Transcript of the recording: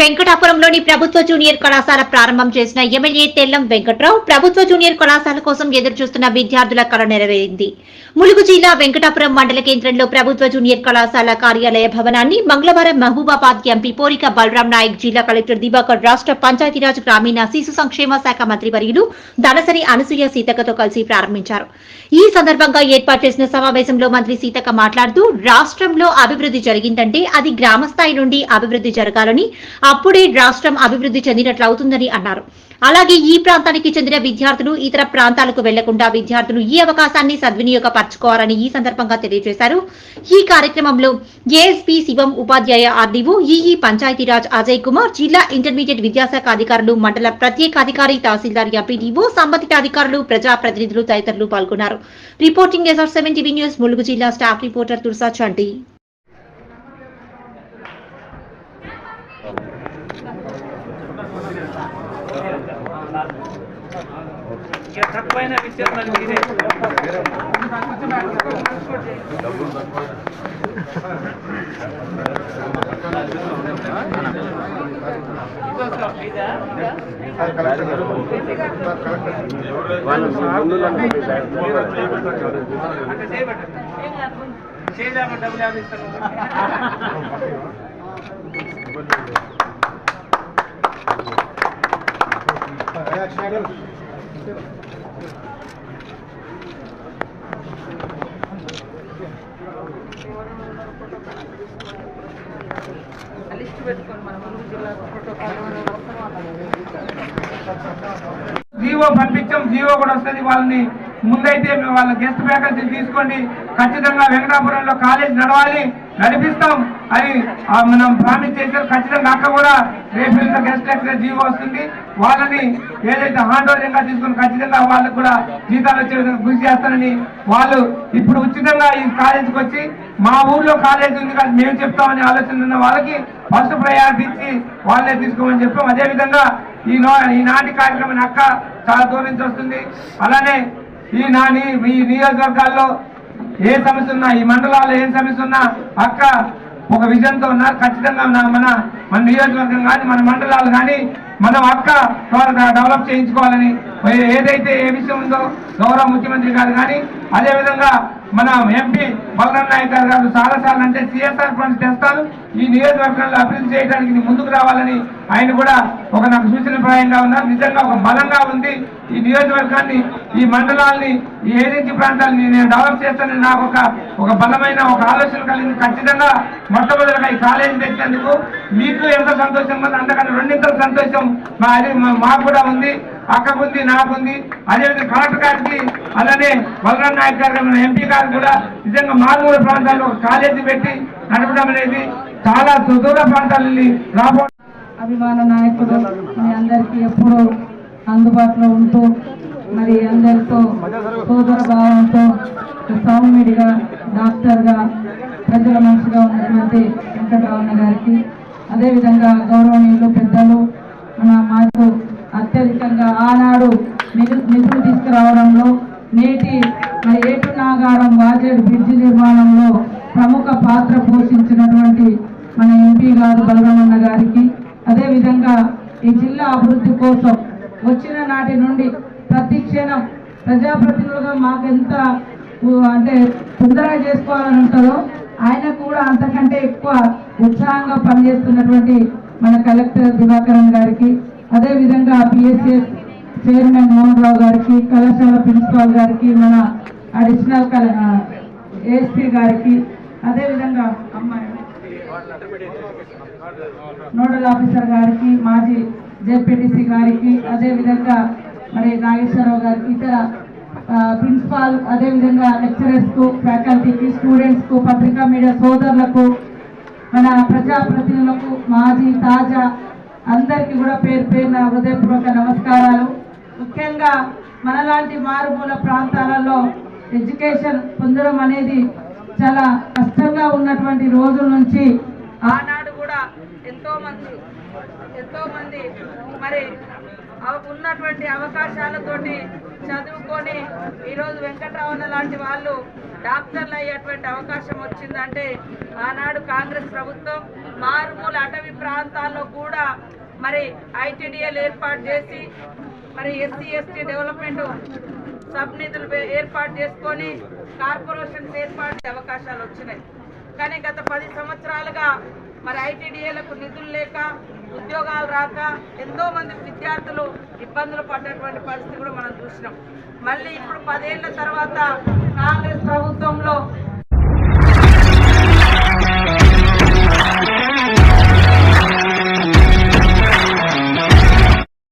వెంకటాపురంలోని ప్రభుత్వ జూనియర్ కళాశాల ప్రారంభం చేసిన ఎమ్మెల్యే తెల్లం వెంకట్రావు ప్రభుత్వ జూనియర్ కళాశాల కోసం ఎదురు చూస్తున్న విద్యార్థుల కళ నెరవేరింది. ములుగు జిల్లా వెంకటాపురం మండల కేంద్రంలో ప్రభుత్వ జూనియర్ కళాశాల కార్యాలయ భవనాన్ని మంగళవారం మహబూబాబాద్ ఎంపీ పోరిక బలరాం నాయక్ జిల్లా కలెక్టర్ దివాకర్ రాష్ట్ర పంచాయతీరాజ్ గ్రామీణ శిశు సంక్షేమ శాఖ మంత్రి వర్యులు దనసరి అనసూయ సీతకతో కలిసి ప్రారంభించారు. ఈ సందర్భంగా ఏర్పాటు చేసిన సమావేశంలో మంత్రి సీతక మాట్లాడుతూ రాష్ట్రంలో అభివృద్ధి జరిగిందంటే అది గ్రామ స్థాయి నుండి అభివృద్ధి జరగాలని అప్పుడే రాష్ట్రం అభివృద్ధి చెందినట్లు అవుతుందని అన్నారు. అలాగే ఈ ప్రాంతానికి చెందిన విద్యార్థులు ఇతర ప్రాంతాలకు వెళ్ళకుండా విద్యార్థులు ఈ అవకాశాన్ని సద్వినియోగపరచుకోవాలని ఈ సందర్భంగా తెలియజేశారు. ఈ కార్యక్రమంలో ASP Shivam Upadhyay RDO EE Panchayati Raj Ajay Kumar జిల్లా ఇంటర్మీడియట్ విద్యాశాఖ అధికారులు మండల ప్రత్యేక అధికారి తహసీల్దార్ ఎంపీడీఓ సంబంధిత అధికారులు ప్రజాప్రతినిధులు తదితరులు పాల్గొన్నారు. Reporting SR seven TV news Mulugu జిల్లా స్టాఫ్ రిపోర్టర్ తుర్సా చంటి. ఇక తక్కువైన విషయం మరి చేయబట్టు డబ్బులు యాభై ఇస్తాను. జీవో పంపించాం జీవో కూడా వస్తుంది వాళ్ళని. ముందైతే మేము వాళ్ళ గెస్ట్ ఫ్యాకల్టీ తీసుకోండి. ఖచ్చితంగా వెంకటాపురంలో కాలేజ్ నడవాలి. నడిపిస్తాం. అని మనం ప్రామిస్ చేశారు ఖచ్చితంగా అక్క కూడా రేపు గెస్ట్ లెక్చర్ జీవో వస్తుంది. వాళ్ళని ఏదైతే హ్యాండ్ ఓవర్ తీసుకుని ఖచ్చితంగా వాళ్ళకు కూడా జీతాలు వచ్చే విధంగా కృషి చేస్తానని వాళ్ళు ఇప్పుడు ఉచితంగా ఈ కాలేజీకి వచ్చి మా ఊర్లో కాలేజ్ ఉంది కానీ మేము చెప్తామని ఆలోచన ఉన్న వాళ్ళకి ఫస్ట్ ప్రయారిటీ ఇచ్చి వాళ్ళే తీసుకోమని చెప్పాం. అదేవిధంగా ఈ నో ఈనాటి కార్యక్రమం అక్క చాలా దూరం నుంచి వస్తుంది. అలానే ఈ నాని ఈ నియోజకవర్గాల్లో ఏ సమస్య ఉన్నా ఈ మండలాల్లో ఏం సమస్య ఉన్నా అక్క ఒక విజన్తో ఉన్నారు ఖచ్చితంగా మన మన నియోజకవర్గం కానీ మన మండలాలు కానీ మనం అక్క త్వరగా డెవలప్ చేయించుకోవాలని ఏదైతే ఏ విషయం ఉందో గౌరవ ముఖ్యమంత్రి గారు కానీ అదేవిధంగా మన ఎంపీ బలరాం నాయక్ గారు గారు చాలా సార్లు అంటే సిఎస్ఆర్ ఫండ్స్ తెస్తారు. ఈ నియోజకవర్గంలో అభివృద్ధి చేయడానికి ముందుకు రావాలని ఆయన కూడా ఒక నాకు సూచనప్రాయంగా ఉన్నారు. నిజంగా ఒక బలంగా ఉంది ఈ నియోజకవర్గాన్ని ఈ మండలాల్ని ఈ ఏజెన్సీ ప్రాంతాలని నేను డెవలప్ చేస్తానని నాకు ఒక ఒక బలమైన ఒక ఆలోచన కలిగింది. ఖచ్చితంగా మొట్టమొదటిగా ఈ కాలేజీ తెచ్చినందుకు మీకు ఎంత సంతోషం ఉందో అంతకంటే రెండింతల సంతోషం మా అది మాకు కూడా ఉంది. అక్కకుంది నాకుంది అదేవిధంగా కలెక్టర్ గారికి అలానే బలరాం నాయక్ గారు మన ఎంపీ గారు కూడా నిజంగా మారుమూల ప్రాంతాల్లో ఒక కాలేజీ పెట్టి నడపడం అనేది చాలా సుదూర ప్రాంతాలని రాబో అభిమాన నాయకుడు మీ అందరికీ ఎప్పుడూ అందుబాటులో ఉంటూ మరి అందరితో సోదర భావంతో సౌమ్యుడిగా డాక్టర్గా ప్రజల మనిషిగా ఉన్నటువంటి వెంకటరమణ గారికి అదేవిధంగా గౌరవనీయులు పెద్దలు మన మాకు అత్యధికంగా ఆనాడు నిధులు తీసుకురావడంలో నేటి మరి ఏటు నాగారం వాజేడు బ్రిడ్జి నిర్మాణంలో ప్రముఖ పాత్ర పోషించినటువంటి మన ఎంపీ గారు బలరామన్న గారికి. అదేవిధంగా ఈ జిల్లా అభివృద్ధి కోసం వచ్చిన నాటి నుండి ప్రతి క్షణం ప్రజాప్రతినిధులుగా మాకెంత అంటే తొందరగా చేసుకోవాలని ఉంటుందో ఆయన కూడా అంతకంటే ఎక్కువ ఉత్సాహంగా పనిచేస్తున్నటువంటి మన కలెక్టర్ దివాకరన్ గారికి అదేవిధంగా పిఎస్ఎస్ చైర్మన్ మోహన్ రావు గారికి కళాశాల ప్రిన్సిపాల్ గారికి మన అడిషనల్ కల ఏఎస్పీ గారికి అదేవిధంగా అమ్మాయి నోడల్ ఆఫీసర్ గారికి మాజీ జెడ్పీటీసీ గారికి అదేవిధంగా మరి నాగేశ్వరరావు గారికి ఇతర ప్రిన్సిపాల్ అదేవిధంగా లెక్చరర్స్కు ఫ్యాకల్టీకి స్టూడెంట్స్కు పత్రికా మీడియా సోదరులకు మన ప్రజాప్రతినిధులకు మాజీ తాజా అందరికీ కూడా పేరు పేరున హృదయపూర్వక నమస్కారాలు. ముఖ్యంగా మనలాంటి మారుమూల ప్రాంతాలలో ఎడ్యుకేషన్ పొందడం అనేది చాలా కష్టంగా ఉన్నటువంటి రోజుల నుంచి ఆనాడు కూడా ఎంతోమంది ఎంతోమంది మరి ఉన్నటువంటి అవకాశాలతోటి చదువుకొని ఈరోజు వెంకటరమణ లాంటి వాళ్ళు డాక్టర్లు అయ్యేటువంటి అవకాశం వచ్చిందంటే ఆనాడు కాంగ్రెస్ ప్రభుత్వం మారుమూల అటవీ ప్రాంతాల్లో కూడా మరి ఐటీడీఎల్ ఏర్పాటు చేసి మరి ఎస్సీ ఎస్టీ డెవలప్మెంట్ సబ్ నిధులు ఏర్పాటు చేసుకొని కార్పొరేషన్స్ ఏర్పాటు చేసే అవకాశాలు వచ్చినాయి. కానీ గత పది సంవత్సరాలుగా మరి ఐటీడీఏలకు నిధులు లేక ఉద్యోగాలు రాక ఎంతో మంది విద్యార్థులు ఇబ్బందులు పడ్డటువంటి పరిస్థితి కూడా మనం చూసినాం. మళ్ళీ ఇప్పుడు పదేళ్ళ తర్వాత కాంగ్రెస్ ప్రభుత్వం